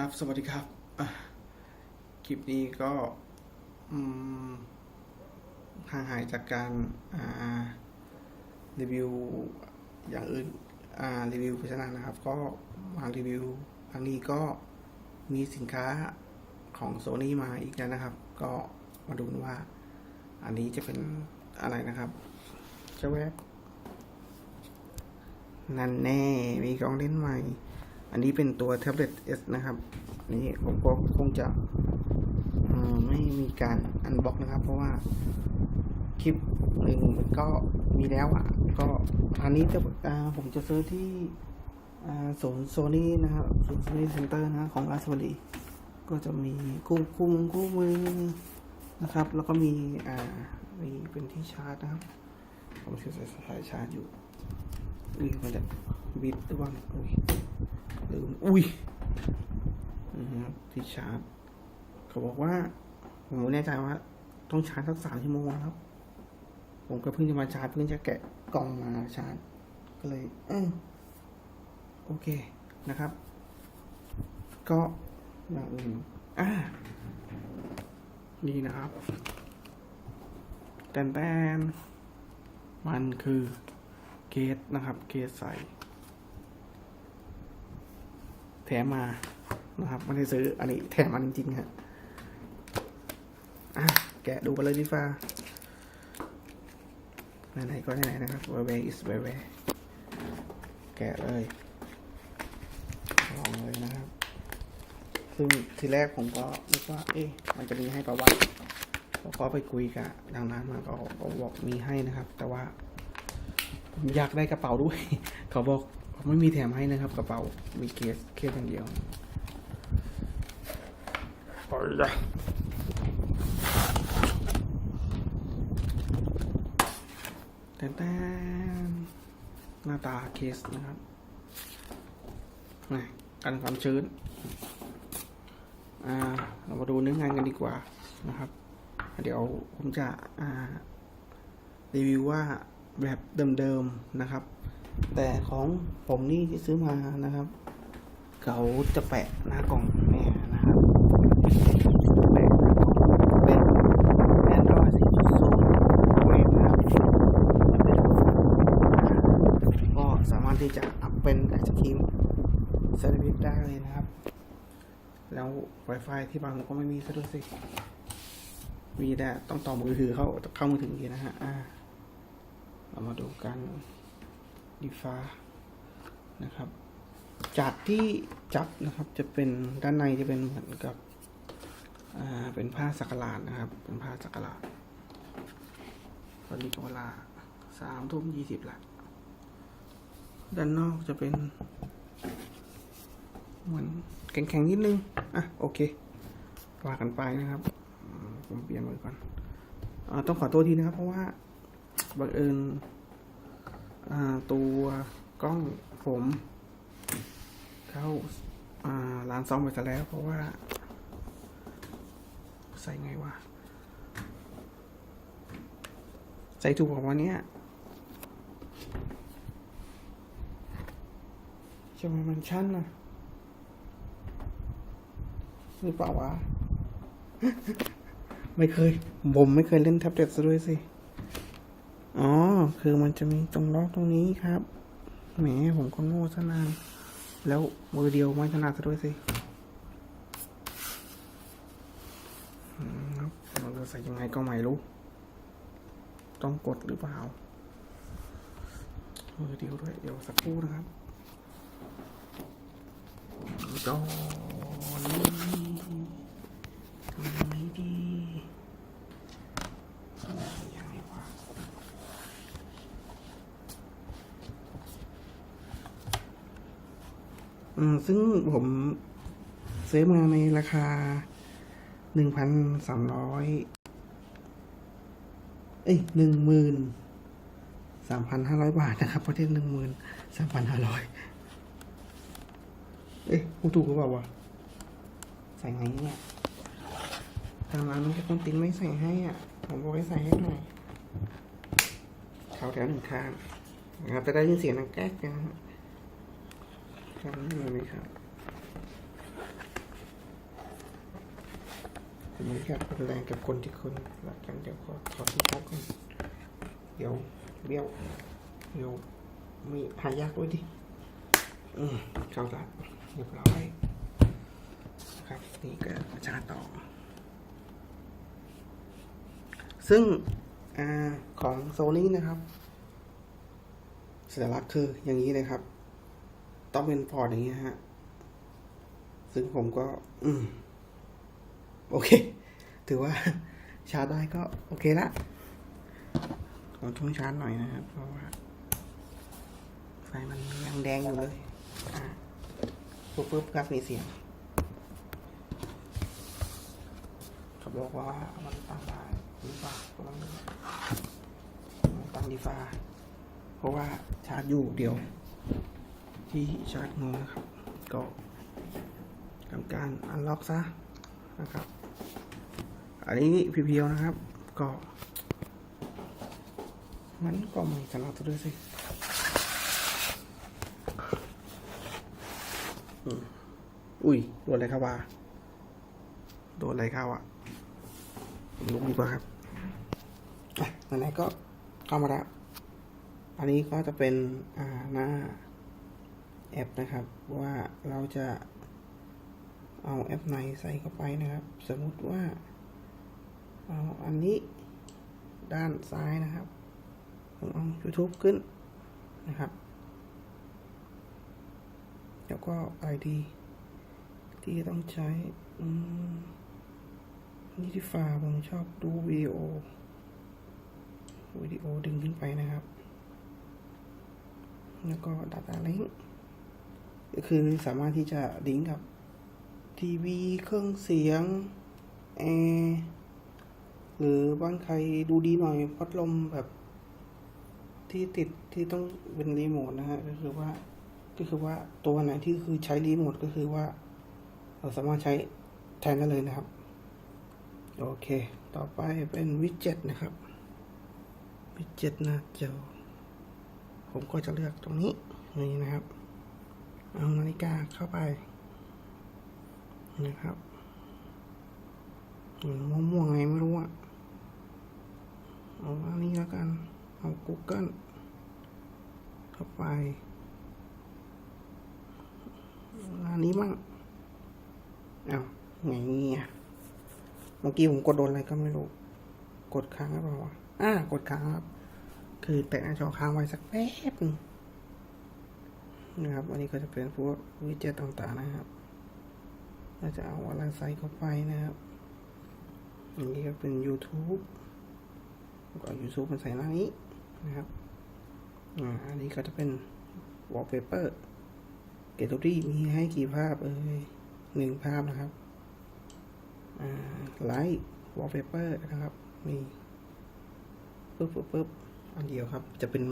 ครับ สวัสดีครับ คลิปนี้ก็ห่างหายจากการรีวิวอย่างอื่นรีวิวพิจารณานะครับ ก็มารีวิวครั้งนี้ก็มีสินค้าของโซ n y มาอีกแล้วนะครับ ก็มาดูนว่า อันนี้จะเป็นอะไรนะครับจะแวบนั่นแน่ มีกล้องเล่นใหม่ อันนี้เป็นตัวแท็บเล็ต S นะครับนนี้ผมก็คงจะไม่มีการอันบ็อกนะครับ เพราะว่าคลิปหนึ่งมันก็มีแล้วอะ ก็อันนี้จะผมจะซื้อที่ศูนย์โซนี่นะครับศูนย์โซนี่เซ็นเตอร์นะของราชบุรีก็จะมีคู่คู่มคู่มือนะครับ แล้วก็มีอ่ามีเป็นที่ชาร์จนะครับ ผมใช้สายชาร์จอยู่อุ้ยมันจะบิดหรือว่าเนี่ยอุ้ย ลืมอุ้ยนะครับที่ชาร์จ เขาบอกว่า ผมไม่แน่ใจว่า ต้องชาร์จสักสามชั่วโมงครับ ผมก็เพิ่งจะมาชาร์จเพิ่งจะแกะกล่องมาชาร์จ ก็เลยเออโอเคนะครับ ก็อย่างอื่นอ่านี่นะครับแตนแตนมันคือเคสนะครับเคสใส่ แถมมานะครับไม่ได้ซื้ออันนี้แถมมาจริงๆฮะแกะดูกันเลยดีฟ้าไหนๆก็ไหนๆนะครับ where is where where แกะเลย ลองเลยนะครับ ซึ่งทีแรกผมก็นึกว่า เอ๊ะ มันจะมีให้ประวัติแล้วก็ไปคุยกับทางร้านมาก็บอกมีให้นะครับ แต่ว่าผมอยากได้กระเป๋าด้วย เขาบอก ไม่มีแถมให้นะครับกระเป๋า มีเคสเคสอย่างเดียวไปละแต่แต่หน้าตาเคสนะครับนี่กันความชื้น อ่า เรามาดูเนื้องานกันดีกว่านะครับ เดี๋ยวผมจะ อ่า รีวิวว่าแบบเดิมๆนะครับ แต่ของผมนี่ที่ซื้อมานะครับ เขาจะแปะหน้ากล่องเนี่ยนะครับแปะหน้ากล่องเป็น Android 4.0เวฟนะครับนเป็นก็สามารถที่จะอัพเป็นไอศครีมแซนด์วิชได้เลยนะครับ แล้ว Wi-Fi ที่บ้านเราก็ไม่มีซะด้วยสิมีแต่ต้องต่อมือถือเข้าเข้ามือถือทีนะฮะเรามาดูกัน ดีฟ้านะครับ จากที่จับนะครับจะเป็นด้านในจะเป็นเหมือนกับเป็นผ้าสักหลาดนะครับ เป็นผ้าสักหลาดตอนนี้เวลาสามทุ่มยี่สิบละด้านนอกจะเป็น เหมือนแข็งๆนิดนึง อะ โอเคว่ากันไปนะครับ ผมเปลี่ยนมือก่อนอต้องขอตัวทีนะครับ เพราะว่าบังเอิญ ตัวกล้องผมเข้าอ่าร้านซ่อมไปซะแล้ว เพราะว่า ใส่ไงวะใส่ถูกของวันนี้ทำไมมันชั้นนะหรือเปล่าวะ ไม่เคย ผมไม่เคยเล่นแท็บเล็ตซะด้วยสิ คือมันจะมีตรงล็อกตรงนี้ครับ แหมผมก็โง่ซะนาน แล้วมือเดียวไม่ถนัดซะด้วยสิครับเราจะใส่ยังไงก็ไม่รู้ ต้องกดหรือเปล่า มือเดียวด้วย เดี๋ยวสักครู่นะครับจอนี้ทำไงดี ยังไงวะอืม ซึ่งผมซื้อมาในราคาหนึ่งพันสามร้อยเอ้ยหนึ่งหมื่นสามพันห้าร้อยบาทนะครับประเทศหนึ่งหมื่นสามพันห้าร้อยเอ๊ะพูดถูกหรือเปล่าวะใส่ไงเนี่ยทางร้านมันก็ต้องติ้งไม่ใส่ให้อะ ผมบอกให้ใส่ให้หน่อยเขาแถวหนึ่งข้างนะครับจะได้ยินเสียงดังแก๊กนะฮะ ทำได้ไหมครับผมไม่อยากเป็นแรงกับคนที่คนรักกันเดี๋ยวขอถอดที่ชาร์จก่อนเดี๋ยวเบี้ยวเดี๋ยวมีหายากด้วยดิอืมเข้าละเรียบร้อยครับนี่ก็ชาต่อ ซึ่งอาของโซนี่นะครับสัญลักษณ์คืออย่างนี้เลยครับ ต้องเป็นพอร์ตอย่างนี้ยฮะ ซึ่งผมก็ อืม โอเค ถือว่าชาร์จได้ก็ โอเคละขอช่วยชาร์จหน่อยนะครับ เพราะว่า ไฟมันยังแดงอยู่เลยปุ๊บปุ๊บครับมีเสียงเขาบอกว่ามันตั้งได้หรือเปล่าก็ลองดูตั้งดีฟ้าเพราะว่าชาร์จอยู่เดียว ที่ชาร์จงงนะครับ ก็ทำการอันล็อกซะนะครับ อันนี้เพียวๆนะครับ ก็มันก็ไม่สลับตัวด้วยสิอุ้ยโดนอะไรครับวาโดนอะไรเข้าอะลุกดีกว่าครับอะไหนๆก็เข้ามาแล้ว อันนี้ก็จะเป็นอ่าหน้า แอปนะครับ ว่าเราจะเอาแอปไหนใส่เข้าไปนะครับ สมมุติว่าเอาอันนี้ด้านซ้ายนะครับผมเอา YouTube ขึ้นนะครับ แล้วก็อะไรดีที่ต้องใช้อืมนี่ที่ฝาผมชอบดูวิดีโอวิดีโอดึงขึ้นไปนะครับ แล้วก็ Data Link ก็คือสามารถที่จะลิงก์กับทีวีเครื่องเสียงแอร์หรือบ้านใครดูดีหน่อยพัดลมแบบที่ติดที่ต้องเป็นรีโมทนะฮะก็คือว่าก็คือว่าตัวไหนที่คือใช้รีโมทก็คือว่า เราสามารถใช้แทนได้เลยนะครับ โอเค ต่อไปเป็นวิดเจ็ตนะครับ วิดเจ็ตหน้าจอผมก็จะเลือกตรงนี้นี่นะครับ เอานาฬิกาเข้าไปนะครับมันม่วงๆไงไม่รู้อะเอาอันนี้แล้วกัน เอา Google เข้าไปอันนี้มั่งเอาไงเนี่ยเมื่อกี้ผมกดโดนอะไรก็ไม่รู้ กดค้างหรือเปล่าวะอ่ากดค้างครับ คือแตะหน้าจอค้างไว้สักแป๊บนึง นะครับ อันนี้ก็จะเป็นพวกวิจัยต่างๆนะครับ เราจะเอาอะไรใส่เข้าไปนะครับอันนี้ก็เป็น YouTube ก็ YouTube มันใส่หน้านี้นะครับอ่าอันนี้ก็จะเป็น wallpaper เกตตรี่มีให้กี่ภาพเอ่ยหนึ่งภาพนะครับอ่าไลท์ wallpaper นะครับ มีปึ๊บปึ๊บปึ๊บอันเดียวครับ จะเป็น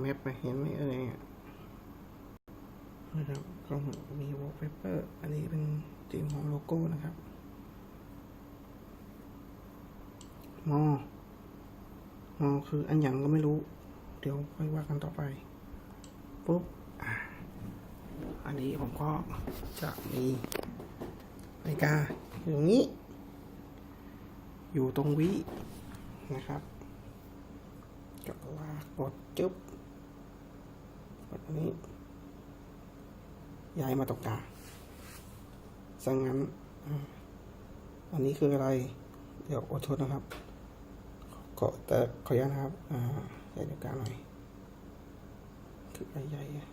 แมปไปเห็นไหมเอ่ย นะครับก็มี wallpaper อันนี้เป็นธีมของโลโก้นะครับมอมอคืออันหยังก็ไม่รู้ เดี๋ยวค่อยว่ากันต่อไป ปุ๊บอันนี้ผมก็จะมีนาฬิกาอยู่ตรงนี้ อยู่ตรงวิ นะครับก็ลากกดจึ๊บกดนี้ ย้ายมาตรงกลางสังงั้น อันนี้คืออะไร เดี๋ยวอดทนนะครับ ขอแต่ขออนุญาตนะครับ อ่าใหญ่เดียวกันหน่อย คือใหญ่ๆอะ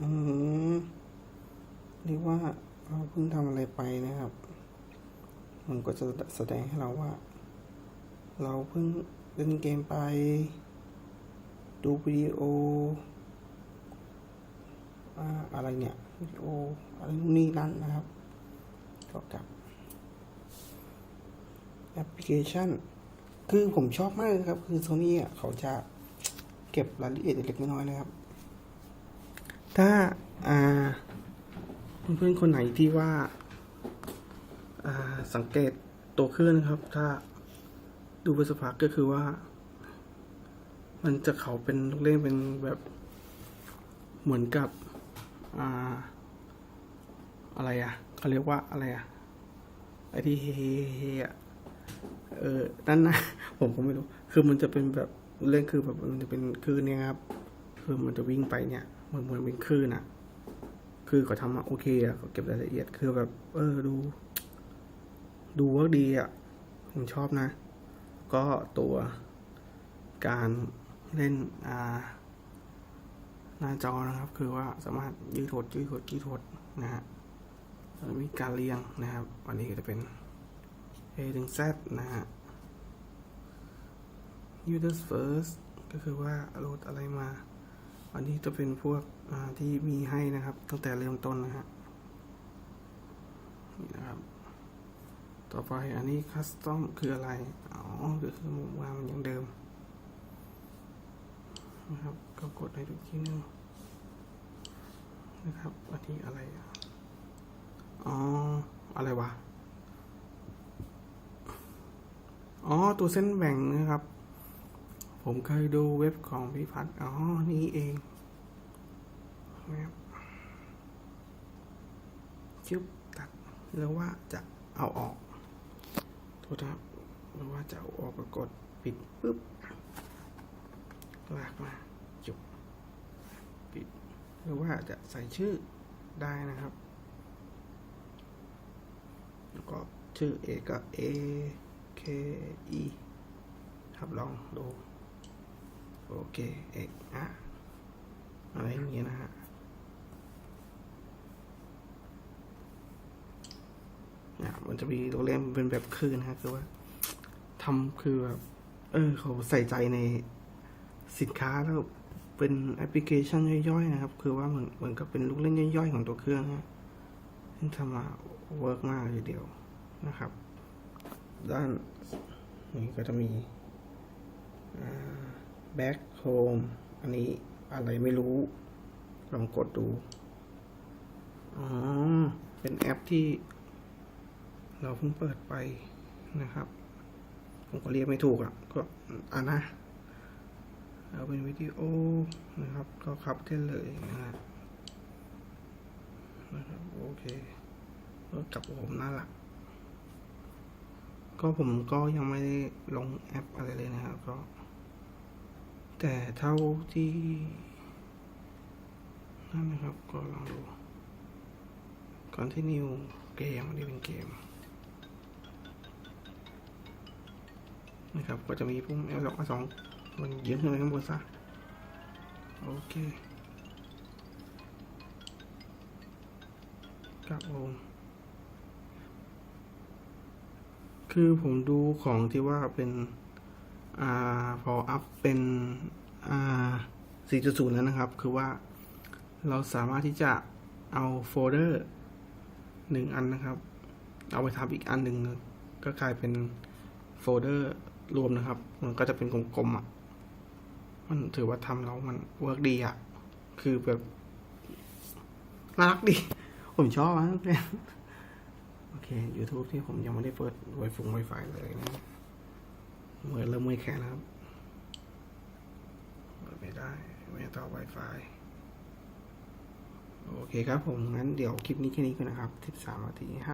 อืมเรียกว่าเราเพิ่งทำอะไรไปนะครับ มันก็จะแสดงให้เราว่า เราเพิ่งเล่นเกมไป ดูวิดีโออะไรเนี่ยวิดีโออะไรนู่นนี่นั่นนะครับ ก็กับแอปพลิเคชัน คือผมชอบมากนะครับ คือโซนี่อะเขาจะเก็บรายละเอียดเล็กๆน้อยๆนะครับ ถ้าอ่าเพื่อนๆคนไหนที่ว่าอ่าสังเกตตัวเครื่องนะครับ ถ้าดูไปสักพักก็คือว่า มันจะเขาเป็นลูกเล่นเป็นแบบเหมือนกับอ่าอะไรอะเขาเรียกว่าอะไรอะไอที่เฮเฮเฮอะเออนั่นนะผมก็ไม่รู้ คือมันจะเป็นแบบเรื่องคือแบบมันจะเป็นคลื่นเนี่ยครับ คือมันจะวิ่งไปเนี่ยเหมือนเหมือนเป็นคลื่นอะ คือเขาทำมาโอเคอะเขาเก็บรายละเอียดคือแบบ เออดู ดูว่าดีอะผมชอบนะ ก็ตัวการ เล่นหน้าจอนะครับ คือว่าสามารถยืดหดยืดหดยืดหดนะฮะมีการเรียงนะครับ อันนี้ก็จะเป็น A ถึง Z นะฮะ users first ก็คือว่าโหลดอะไรมา อันนี้จะเป็นพวกที่มีให้นะครับ ตั้งแต่เริ่มต้นนะฮะนี่นะครับ ต่อไปอันนี้ custom คืออะไร อ๋อก็คือมุมวางมันอย่างเดิม นะครับ ก็กดให้ดูอีกทีนึงนะครับอันนี้อะไรอ๋อ อะไรวะ อ๋อ ตัวเส้นแบ่งนะครับ ผมเคยดูเว็บของพี่พัฒอ๋อ นี่เองนะครับจุบตัดหรือว่าจะเอาออก โทษนะครับหรือว่าจะเอาออกก็กดปิดปุ๊บ ลากมาจุบปิดหรือว่าจะใส่ชื่อได้นะครับ แล้วก็ชื่อเอก็ A K E ครับลองดู โอเค เอกอะอะไรอย่างเงี้ยนะฮะเนี่ยมันจะมีตัวเล่มเป็นแบบคลื่นนะฮะคือว่าทำคือแบบเออเขาใส่ใจใน สินค้าแล้วเป็นแอปพลิเคชันย่อยๆนะครับ คือว่าเหมือนเหมือนกับเป็นลูกเล่นย่อยๆของตัวเครื่องนะฮะซึ่งทำมาเวิร์กมากเลยเดียวนะครับ ด้านนี้ก็จะมีแบ็คโฮมอันนี้อะไรไม่รู้ ลองกดดู อ๋อ เป็นแอปที่ เราเพิ่งเปิดไปนะครับ ผมก็เรียกไม่ถูกอะ ก็อ่านะ เอาเป็นวิดีโอนะครับ ก็ขับได้เลยนะฮะนะครับโอเคก็กับผมน่ารัก ก็ผมก็ยังไม่ได้ลงแอปอะไรเลยนะครับก็ แต่เท่าที่นั่นนะครับก็ลองดู continue เกมนนี้เป็นเกมนะครับ ก็จะมีปุ่ม L สองสอง มันยืนขึ้นไปข้างบนซะ โอเคครับผมคือผมดูของที่ว่าเป็นอ่าพออัพเป็นอ่า4.0 แล้วนะครับ คือว่าเราสามารถที่จะเอาโฟลเดอร์หนึ่งอันนะครับ เอาไปทำอีกอันหนึ่งก็กลายเป็นโฟลเดอร์รวมนะครับ มันก็จะเป็นกลมๆอะ มันถือว่าทำแล้วมันเวิร์กดีอะคือแบบน่ารักดี ผมชอบมากเลยโอเค YouTube ที่ผมยังไม่ได้เปิดไวฟงไวไฟเลยนะเมื่อเริ่มเมื่อยแขนนะครับเปิดไม่ได้ไม่ต่อ Wi-Fi โอเคครับผม งั้นเดี๋ยวคลิปนี้แค่นี้ก่อนนะครับ 13นาที